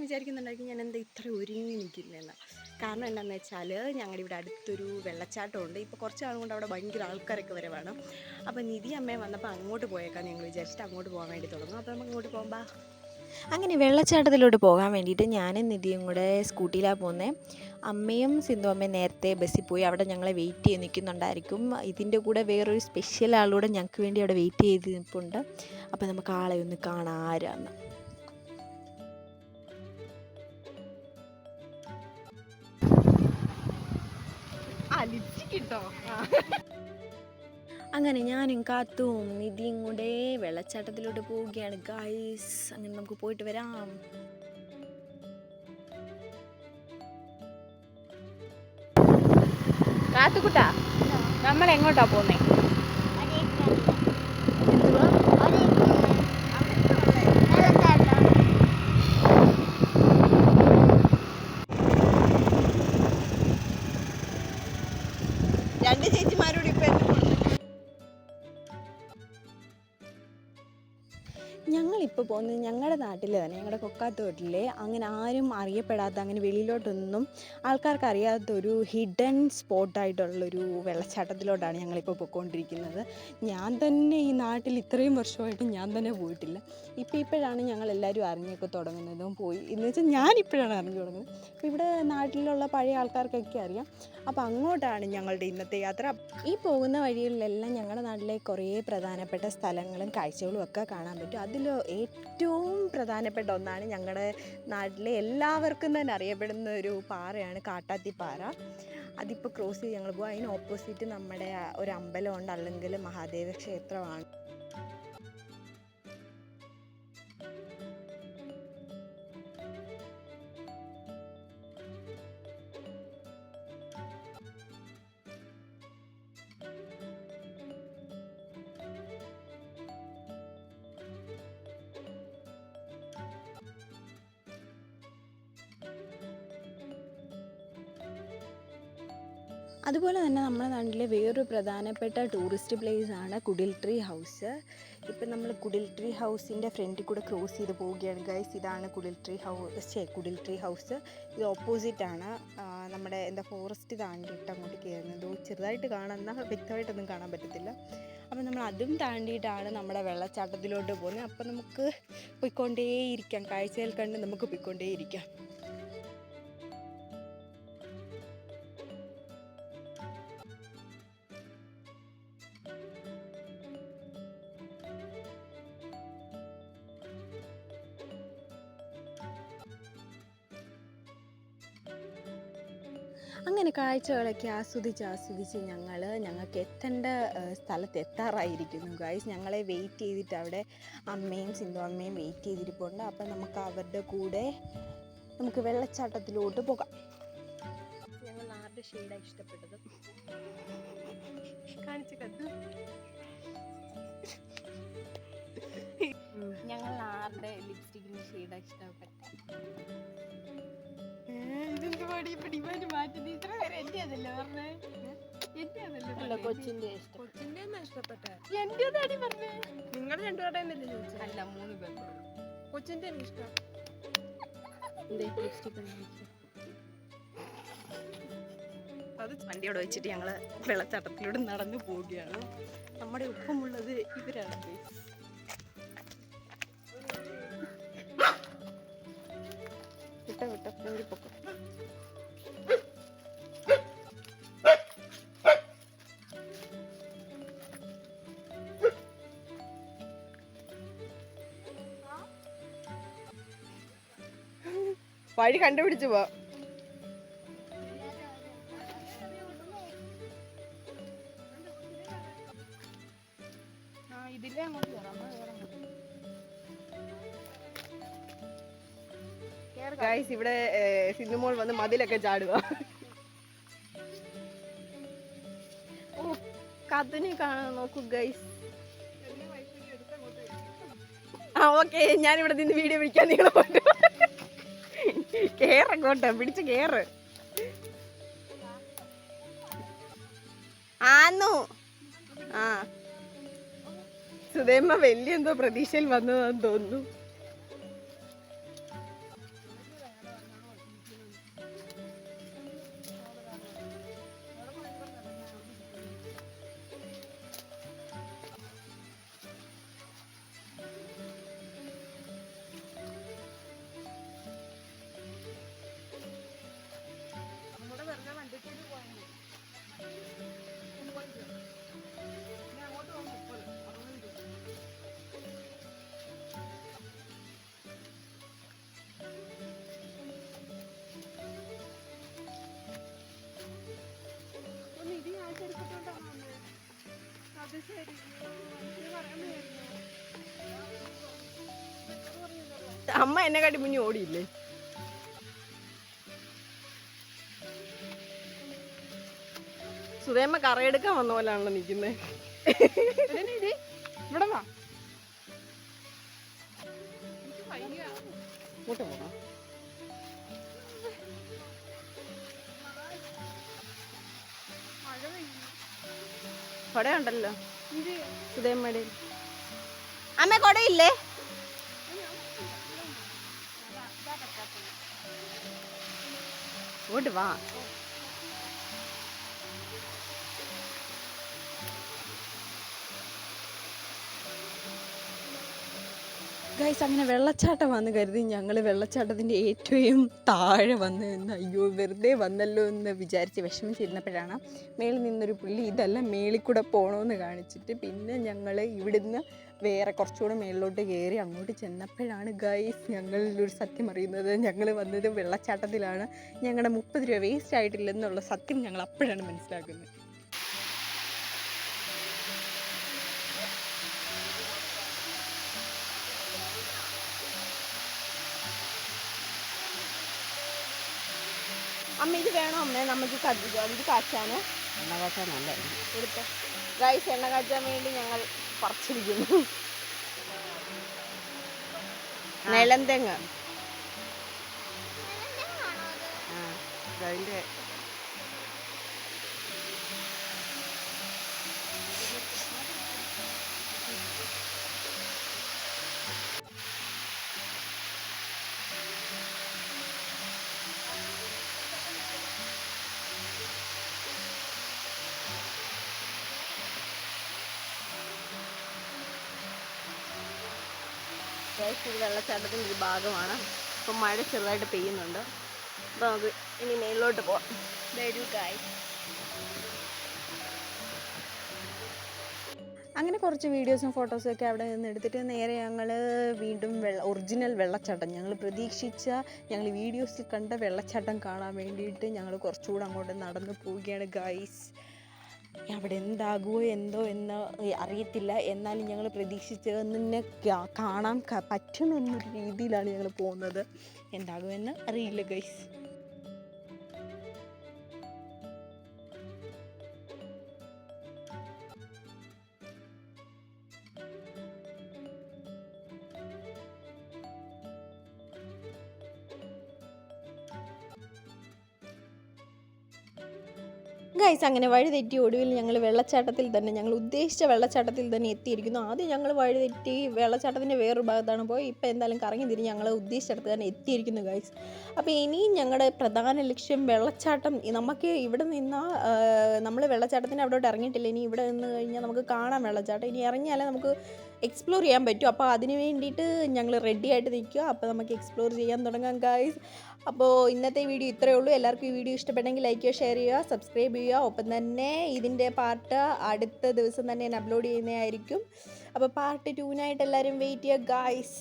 തീർച്ചയായും വിചാരിക്കുന്നുണ്ടായിരിക്കും ഞാൻ എന്താ ഇത്ര ഒരുങ്ങി നിൽക്കുന്നതെന്ന് കാരണം എന്താണെന്ന് വെച്ചാൽ ഞങ്ങളുടെ ഇവിടെ അടുത്തൊരു വെള്ളച്ചാട്ടമുണ്ട്. ഇപ്പോൾ കുറച്ച് നാൾ കൊണ്ട് അവിടെ ഭയങ്കര ആൾക്കാരൊക്കെ വരെ വരവാണ് അപ്പോൾ നിധി അമ്മയെ വന്നപ്പോൾ അങ്ങോട്ട് പോയേക്കാം ഞങ്ങൾ വിചാരിച്ചിട്ട് അങ്ങോട്ട് പോകാൻ വേണ്ടി തുടങ്ങും. അപ്പോൾ നമുക്ക് അങ്ങോട്ട് പോകുമ്പോൾ അങ്ങനെ വെള്ളച്ചാട്ടത്തിലോട്ട് പോകാൻ വേണ്ടിയിട്ട് ഞാനും നിധിയും കൂടെ സ്കൂട്ടിയിലാണ് പോകുന്നത് അമ്മയും സിന്ധു അമ്മയും നേരത്തെ ബസ്സിൽ പോയി അവിടെ ഞങ്ങളെ വെയിറ്റ് ചെയ്ത് നിൽക്കുന്നുണ്ടായിരിക്കും. ഇതിന്റെ കൂടെ വേറൊരു സ്പെഷ്യൽ ആളൂടെ ഞങ്ങൾക്ക് വേണ്ടി അവിടെ വെയിറ്റ് ചെയ്ത് നിൽപ്പുണ്ട് അപ്പോൾ നമുക്ക് ആളെ ഒന്ന് കാണാൻ ആരാന്ന്. അങ്ങനെ ഞാനും കാത്തും നിധിയും കൂടെ വെള്ളച്ചാട്ടത്തിലോട്ട് പോവുകയാണ്. ഗൈസ് അങ്ങനെ നമുക്ക് പോയിട്ട് വരാം. കാത്തുക്കുട്ടാ നമ്മൾ എങ്ങോട്ടാ പോകുന്നേ ഞങ്ങളിപ്പോൾ പോകുന്നത് ഞങ്ങളുടെ നാട്ടിൽ തന്നെ ഞങ്ങളുടെ കൊക്കാത്തോട്ടിലെ അങ്ങനെ ആരും അറിയപ്പെടാത്ത അങ്ങനെ വെളിയിലോട്ടൊന്നും ആൾക്കാർക്ക് അറിയാത്ത ഒരു ഹിഡൻ സ്പോട്ടായിട്ടുള്ളൊരു വെള്ളച്ചാട്ടത്തിലോട്ടാണ് ഞങ്ങളിപ്പോൾ പോയിക്കൊണ്ടിരിക്കുന്നത് ഞാൻ തന്നെ ഈ നാട്ടിൽ ഇത്രയും വർഷമായിട്ട് ഞാൻ തന്നെ പോയിട്ടില്ല. ഇപ്പോൾ ഇപ്പോഴാണ് ഞങ്ങൾ എല്ലാവരും അറിഞ്ഞൊക്കെ തുടങ്ങുന്നതും പോയി. എന്ന് വെച്ചാൽ ഞാനിപ്പോഴാണ് അറിഞ്ഞു തുടങ്ങുന്നത്. അപ്പോൾ ഇവിടെ നാട്ടിലുള്ള പഴയ ആൾക്കാർക്കൊക്കെ അറിയാം. അപ്പോൾ അങ്ങോട്ടാണ് ഞങ്ങളുടെ ഇന്നത്തെ യാത്ര. ഈ പോകുന്ന വഴികളിലെല്ലാം ഞങ്ങളുടെ നാട്ടിലെ കുറേ പ്രധാനപ്പെട്ട സ്ഥലങ്ങളും കാഴ്ചകളും ഒക്കെ കാണാൻ പറ്റും. അതിൽ ഏറ്റവും പ്രധാനപ്പെട്ട ഒന്നാണ് ഞങ്ങളുടെ നാട്ടിലെ എല്ലാവർക്കും തന്നെ അറിയപ്പെടുന്ന ഒരു പാറയാണ് കാട്ടാത്തിപ്പാറ അതിപ്പോൾ ക്രോസ് ചെയ്ത് ഞങ്ങൾ പോകും അതിന് ഓപ്പോസിറ്റ് നമ്മുടെ ഒരു അമ്പലമുണ്ട് അല്ലെങ്കിൽ മഹാദേവ ക്ഷേത്രമാണ്. അതുപോലെ തന്നെ നമ്മുടെ നാട്ടിലെ വേറൊരു പ്രധാനപ്പെട്ട ടൂറിസ്റ്റ് പ്ലേസ് ആണ് കുടിൽ ട്രീ ഹൗസ് ഇപ്പം നമ്മൾ കുടിൽ ട്രീ ഹൗസിന്റെ ഫ്രണ്ടിൽ കൂടെ ക്രോസ് ചെയ്ത് പോവുകയാണ്. ഗൈസ് ഇതാണ് കുടിൽ ട്രീ ഹൗസ് ഛേ കുടിൽ ട്രീ ഹൗസ് ഇത് ഓപ്പോസിറ്റാണ് നമ്മുടെ എന്താ ഫോറസ്റ്റ് താണ്ടിയിട്ട് അങ്ങോട്ട് കയറുന്നത്. ചെറുതായിട്ട് കാണുന്ന വ്യക്തമായിട്ടൊന്നും കാണാൻ പറ്റത്തില്ല. അപ്പം നമ്മൾ അതും താണ്ടിയിട്ടാണ് നമ്മുടെ വെള്ളച്ചാട്ടത്തിലോട്ട് പോകുന്നത്. അപ്പം നമുക്ക് പോയിക്കൊണ്ടേയിരിക്കാം. കാഴ്ചയിൽ കണ്ട് നമുക്ക് പോയിക്കൊണ്ടേയിരിക്കാം. അങ്ങനെ കാഴ്ചകളൊക്കെ ആസ്വദിച്ച് ആസ്വദിച്ച് ഞങ്ങൾ ഞങ്ങൾക്ക് എത്തേണ്ട സ്ഥലത്ത് എത്താറായിരിക്കുന്നു ഗൈസ് ഞങ്ങളെ വെയിറ്റ് ചെയ്തിട്ട് അവിടെ അമ്മയും സിന്ധു അമ്മയും വെയിറ്റ് ചെയ്തിരിപ്പുണ്ട്. അപ്പം നമുക്ക് അവരുടെ കൂടെ നമുക്ക് വെള്ളച്ചാട്ടത്തിലോട്ട് പോകാം. ഞങ്ങൾ ആരുടെ ഷെയ്ഡാണ് ഇഷ്ടപ്പെട്ടത്? കാണിച്ചു കത്ത് ഞങ്ങൾ ആരുടെ ലിപ്സ്റ്റിക്കിന്റെ ഷെയ്ഡാണ് ഇഷ്ടപ്പെട്ടത്? പാടി ഇപ്പൊ ഡിമാൻഡ് മാറ്റുന്നത് ഇത്ര പേര് എന്റെ അതല്ലേ പറഞ്ഞേ? എന്റെ അതല്ലേ അല്ല കൊച്ചിന്റെ ഇഷ്ടം. കൊച്ചിന്റെ ഇഷ്ടപ്പെട്ട. എന്റെ അടി പറഞ്ഞേ? നിങ്ങൾ രണ്ടുപേരുടെ ചോദിച്ചത്? അല്ല മൂന്ന് പേർക്ക്. കൊച്ചിന്റെ എനിക്ക് ഇഷ്ടം അത് വണ്ടിയോടെ വെച്ചിട്ട് ഞങ്ങൾ വെള്ളച്ചാട്ടത്തിലൂടെ നടന്നു പോവുകയാണ്. നമ്മുടെ ഒപ്പമുള്ളത് ഇവരാണ്. വഴി കണ്ടുപിടിച്ചു പോ. ഇതിലേ അങ്ങോട്ട് ഗൈസ് ഇവിടെ സിന്നുമോൾ വന്ന് മതിലൊക്കെ ചാടുക ഓ കാണാൻ നോക്കൂ ഗൈസ് ആ ഓക്കെ ഞാനിവിടെ നിന്ന് വീഡിയോ പിടിക്കാൻ നിങ്ങൾ പോയിട്ട് കേറങ്ങോട്ടെ പിടിച്ച് കേറ്. ആന്നു. ആ. സുധേമ്മ വലിയ എന്തോ പ്രതീക്ഷയിൽ വന്നതാന്ന് തോന്നുന്നു. അമ്മ എന്നെ കാട്ടി മുന്നേ ഓടിയില്ലേ? സുധേമ്മ കറയെടുക്കാൻ വന്ന പോലാണല്ലോ നിൽക്കുന്നത് ഇവിടെ വാ. ഇങ്ങോട്ട് പോകാം കൊടയുണ്ടല്ലോ സുധേമ്മയുടെ. അമ്മ കൊടയില്ലേ? ഇങ്ങോട്ട് വാ ഗൈസ് അങ്ങനെ വെള്ളച്ചാട്ടം വന്ന് കരുതി ഞങ്ങൾ വെള്ളച്ചാട്ടത്തിന്റെ ഏറ്റവും താഴെ വന്ന് നിന്ന് അയ്യോ വെറുതെ വന്നല്ലോ എന്ന് വിചാരിച്ച് വിഷമിച്ചിരുന്നപ്പോഴാണ് മേളിൽ നിന്നൊരു പുള്ളി ഇതല്ല മേളിൽ കൂടെ പോകണമെന്ന് കാണിച്ചിട്ട് പിന്നെ ഞങ്ങൾ ഇവിടുന്ന് വേറെ കുറച്ചുകൂടെ മേളിലോട്ട് കയറി അങ്ങോട്ട് ചെന്നപ്പോഴാണ് ഗൈസ് ഞങ്ങളിലൊരു സത്യം അറിയുന്നത്. ഞങ്ങൾ വന്നത് വെള്ളച്ചാട്ടത്തിലാണ്. ഞങ്ങളുടെ മുപ്പത് രൂപ വേസ്റ്റ് ആയിട്ടില്ലെന്നുള്ള സത്യം ഞങ്ങൾ അപ്പോഴാണ് മനസ്സിലാക്കുന്നത്. അമ്മ ഇത് വേണോ അമ്മേ? നമുക്ക് കത്തിക്കോ ഇത് കാച്ചാന് എണ്ണ കാച്ചാൻ നല്ല എടുത്ത്. ഗൈസ് എണ്ണ കാച്ചാൻ വേണ്ടി ഞങ്ങൾ പറിച്ചിരിക്കുന്നു. നിലന്തെങ്ങ് അതിന്റെ ഇത് വെള്ളച്ചാട്ടത്തിന്റെ ഒരു ഭാഗമാണ്. ഇപ്പം മഴ ചെറുതായിട്ട് പെയ്യുന്നുണ്ട്. അപ്പോൾ നമുക്ക് ഇനി മേളിലോട്ട് പോവാം. വരൂ ഗൈസ് അങ്ങനെ കുറച്ച് വീഡിയോസും ഫോട്ടോസും ഒക്കെ അവിടെ നിന്ന് എടുത്തിട്ട് നേരെ ഞങ്ങൾ വീണ്ടും വെള്ള ഒറിജിനൽ വെള്ളച്ചാട്ടം. ഞങ്ങൾ പ്രതീക്ഷിച്ച ഞങ്ങൾ വീഡിയോസിൽ കണ്ട വെള്ളച്ചാട്ടം കാണാൻ വേണ്ടിയിട്ട് ഞങ്ങൾ കുറച്ചുകൂടെ അങ്ങോട്ട് നടന്ന് പോവുകയാണ് ഗൈസ് അവിടെ എന്താകുമോ എന്തോ എന്ന് അറിയത്തില്ല. എന്നാലും ഞങ്ങൾ പ്രതീക്ഷിച്ചതെന്നെ കാണാൻ പറ്റുമെന്നൊരു രീതിയിലാണ് ഞങ്ങൾ പോകുന്നത്. എന്താകുമെന്ന് അറിയില്ല ഗൈസ് ഗൈസ് അങ്ങനെ വഴിതെറ്റി ഒടുവിൽ ഞങ്ങൾ വെള്ളച്ചാട്ടത്തിൽ തന്നെ ഞങ്ങൾ ഉദ്ദേശിച്ച വെള്ളച്ചാട്ടത്തിൽ തന്നെ എത്തിയിരിക്കുന്നു. ആദ്യം ഞങ്ങൾ വഴിതെറ്റി വെള്ളച്ചാട്ടത്തിന്റെ വേറൊരു ഭാഗത്താണ് പോയി. ഇപ്പോൾ എന്തായാലും കറങ്ങി തിരിഞ്ഞ് ഞങ്ങൾ ഉദ്ദേശിച്ചിടത്ത് തന്നെ എത്തിയിരിക്കുന്നു ഗൈസ് അപ്പോൾ ഇനിയും ഞങ്ങളുടെ പ്രധാന ലക്ഷ്യം വെള്ളച്ചാട്ടം. നമുക്ക് ഇവിടെ നിന്നാൽ നമ്മൾ വെള്ളച്ചാട്ടത്തിന്റെ അവിടോട്ട് ഇറങ്ങിയിട്ടില്ല. ഇനി ഇവിടെ നിന്ന് കഴിഞ്ഞാൽ നമുക്ക് കാണാം വെള്ളച്ചാട്ടം. ഇനി ഇറങ്ങിയാലേ നമുക്ക് എക്സ്പ്ലോർ ചെയ്യാൻ പറ്റും. അപ്പോൾ അതിന് വേണ്ടിയിട്ട് ഞങ്ങൾ റെഡി ആയിട്ട് നിൽക്കുക. അപ്പോൾ നമുക്ക് എക്സ്പ്ലോർ ചെയ്യാൻ തുടങ്ങാം ഗൈസ് അപ്പോൾ ഇന്നത്തെ വീഡിയോ ഇത്രയേ ഉള്ളൂ. എല്ലാവർക്കും ഈ വീഡിയോ ഇഷ്ടപ്പെട്ടെങ്കിൽ ലൈക്ക് ചെയ്യുക ഷെയർ ചെയ്യുക സബ്സ്ക്രൈബ് ചെയ്യുക. ഒപ്പം തന്നെ ഇതിന്റെ പാർട്ട് അടുത്ത ദിവസം തന്നെ ഞാൻ അപ്ലോഡ് ചെയ്യുന്നതായിരിക്കും. അപ്പോൾ പാർട്ട് ടൂവിനായിട്ട് എല്ലാവരും വെയിറ്റ് ചെയ്യുക ഗായ്സ്